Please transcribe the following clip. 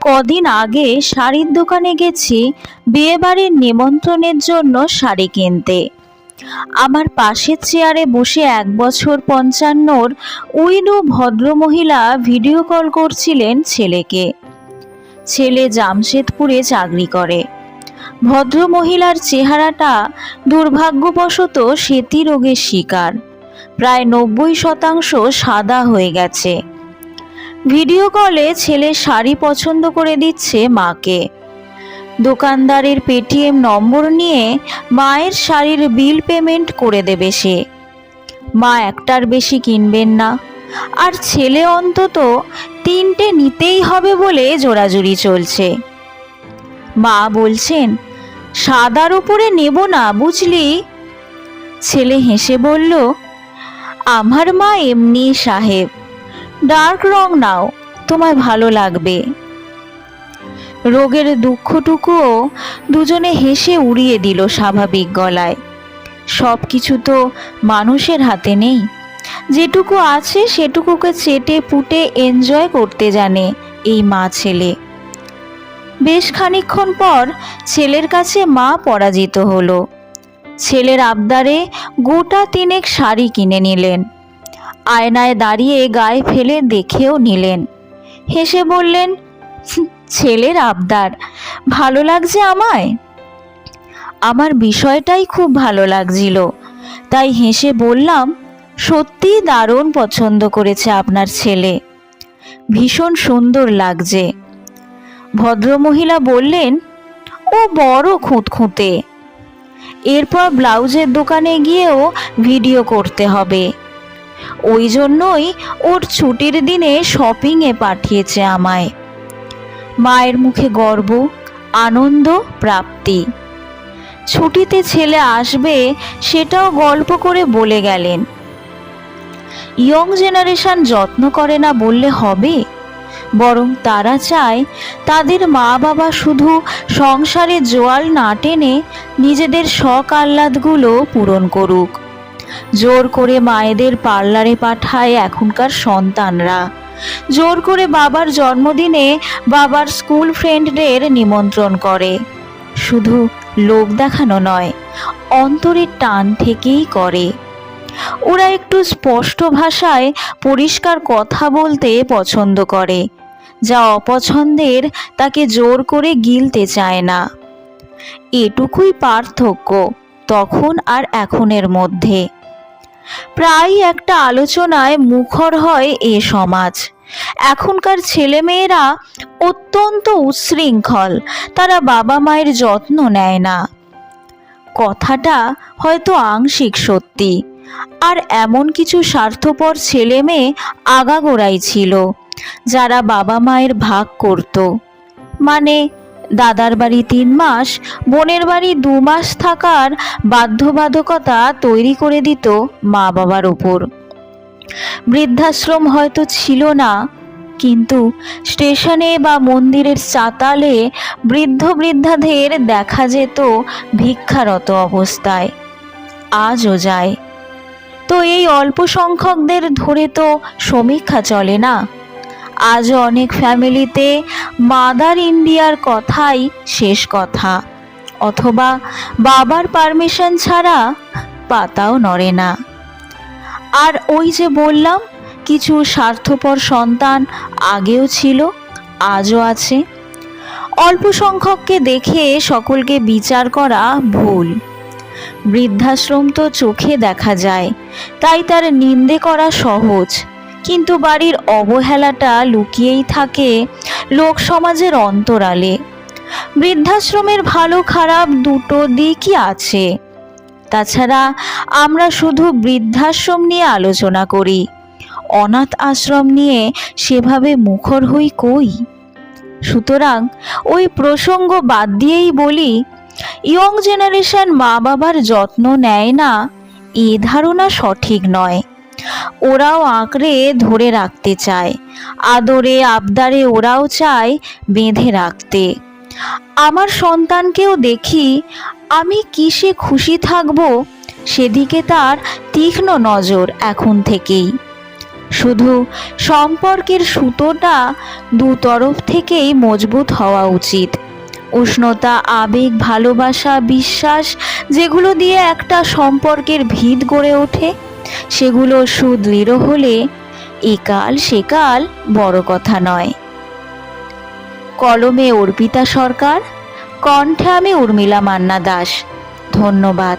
কদিন আগে শাড়ির দোকানে গেছি, বিয়েবাড়ির নিমন্ত্রণের জন্য শাড়ি কিনতে। আমার পাশের চেয়ারে বসে এক বছর পঞ্চান্নর উইনু ভদ্রমহিলা ভিডিও কল করছিলেন ছেলেকে। ছেলে জামশেদপুরে চাকরি করে। ভদ্রমহিলার চেহারাটা দুর্ভাগ্যবশত সেতী রোগের শিকার। প্রায় নব্বই শতাংশ সাদা হয়ে গেছে। ভিডিও কলে ছেলে শাড়ি পছন্দ করে দিচ্ছে মাকে। দোকানদারের পেটিএম নম্বর নিয়ে মায়ের শাড়ির বিল পেমেন্ট করে দেবে সে। মা একটার বেশি কিনবেন না। আর ছেলে অন্তত তিনটে নিতেই হবে বলে জোরাজুরি চলছে। মা বলছেন, সাদার উপরে নেব না, বুঝলি? ছেলে হেসে বলল, আমার মা এমনি সাহেব। ডার্ক রং নাও, তোমায় ভালো লাগবে। রোগের দুঃখটুকুও দুজনে হেসে উড়িয়ে দিল স্বাভাবিক গলায়। সব কিছু তো মানুষের হাতে নেই। যেটুকু আছে সেটুকুকে চেটে পুটে এনজয় করতে জানে এই মা ছেলে। বেশ খানিকক্ষণ পর ছেলের কাছে মা পরাজিত হলো। ছেলের আবদারে গোটা তিনেক শাড়ি কিনে নিলেন। আয়নায় দাঁড়িয়ে গায়ে ফেলে দেখেও নিলেন। হেসে বললেন ছেলের আবদার, ভালো লাগছে আমায়? আমার বিষয়টাই খুব ভালো লাগছিল, তাই হেসে বললাম, সত্যি দারুণ পছন্দ করেছে আপনার ছেলে, ভীষণ সুন্দর লাগছে। ভদ্রমহিলা বললেন, ও বড় খুঁতখুঁতে, এরপর ব্লাউজের দোকানে গিয়েও ভিডিও করতে হবে। ওই জন্যই ওর ছুটির দিনে শপিংয়ে পাঠিয়েছে আমায়। মায়ের মুখে গর্ব, আনন্দ, প্রাপ্তি। ছুটিতে ছেলে আসবে সেটাও গল্প করে বলে গেলেন। ইয়ং জেনারেশন যত্ন করে না বললে হবে? বরং তারা চায় তাদের মা বাবা শুধু সংসারে জোয়াল না টেনে নিজেদের শখ আহ্লাদগুলো পূরণ করুক। জোর করে মায়েদের পার্লারে পাঠায় এখনকার সন্তানরা। জোর করে বাবার জন্মদিনে বাবার স্কুল ফ্রেন্ডদের নিমন্ত্রণ করে। শুধু লোক দেখানো নয়, অন্তরের টান থেকেই করে। ওরা একটু স্পষ্ট ভাষায় পরিষ্কার কথা বলতে পছন্দ করে। যা অপছন্দের তাকে জোর করে গিলতে চায় না। এটুকুই পার্থক্য তখন আর এখনের মধ্যে। প্রায় একটা আলোচনায় মুখর হয় এ সমাজ। এখনকার ছেলেমেয়েরা অত্যন্ত উচ্ছৃঙ্খল, তারা বাবা মায়ের যত্ন নেয় না। কথাটা হয়তো আংশিক সত্যি, আর এমন কিছু স্বার্থপর ছেলে মেয়ে আগাগোড়াই ছিল, যারা বাবা মায়ের ভাগ করত। মানে দাদার বাড়ি তিন মাস, বোনের বাড়ি দু মাস থাকার বাধ্যবাধকতা তৈরি করে দিত মা বাবার ওপর। বৃদ্ধাশ্রম হয়তো ছিল না, কিন্তু স্টেশনে বা মন্দিরের চাতালে বৃদ্ধ বৃদ্ধাদের দেখা যেত ভিক্ষারত অবস্থায়। আজও যায়। তো এই অল্প সংখ্যকদের ধরে তো সমীক্ষা চলে না? আজও অনেক ফ্যামিলিতে মাদার ইন্ডিয়ার কথাই শেষ কথা। অথবা বাবার পারমিশন ছাড়া পাতাও নড়ে না। আর ওই যে বললাম, কিছু স্বার্থপর সন্তান আগেও ছিল, আজও আছে। অল্প সংখ্যককে দেখে সকলকে বিচার করা ভুল। বৃদ্ধাশ্রম তো চোখে দেখা যায়, তাই তার নিন্দে করা সহজ। কিন্তু বাড়ির অবহেলাটা লুকিয়েই থাকে লোক সমাজের অন্তরালে। বৃদ্ধাশ্রমের ভালো খারাপ দুটো দিকই আছে। তাছাড়া আমরা শুধু বৃদ্ধাশ্রম নিয়ে আলোচনা করি, অনাথ আশ্রম নিয়ে সেভাবে মুখর হই কই? সুতরাং ওই প্রসঙ্গ বাদ দিয়েই বলি, ইয়ং জেনারেশন মা বাবার যত্ন নেয় না, এ ধারণা সঠিক নয়। ওরাও আঁকড়ে ধরে রাখতে চায়। আদরে আবদারে ওরাও চায় বেঁধে রাখতে। আমার সন্তানকেও দেখি আমি কিসে খুশি থাকব সেদিকে তার তীক্ষ্ণ নজর এখন থেকেই। শুধু সম্পর্কের সুতোটা দুতরফ থেকেই মজবুত হওয়া উচিত। উষ্ণতা, আবেগ, ভালোবাসা, বিশ্বাস, যেগুলো দিয়ে একটা সম্পর্কের ভিত গড়ে ওঠে। সেগুলো সুদৃঢ় হলে একাল সেকাল বড় কথা নয়। কলমে অর্পিতা সরকার, কণ্ঠে আমি উর্মিলা মান্না দাস। ধন্যবাদ।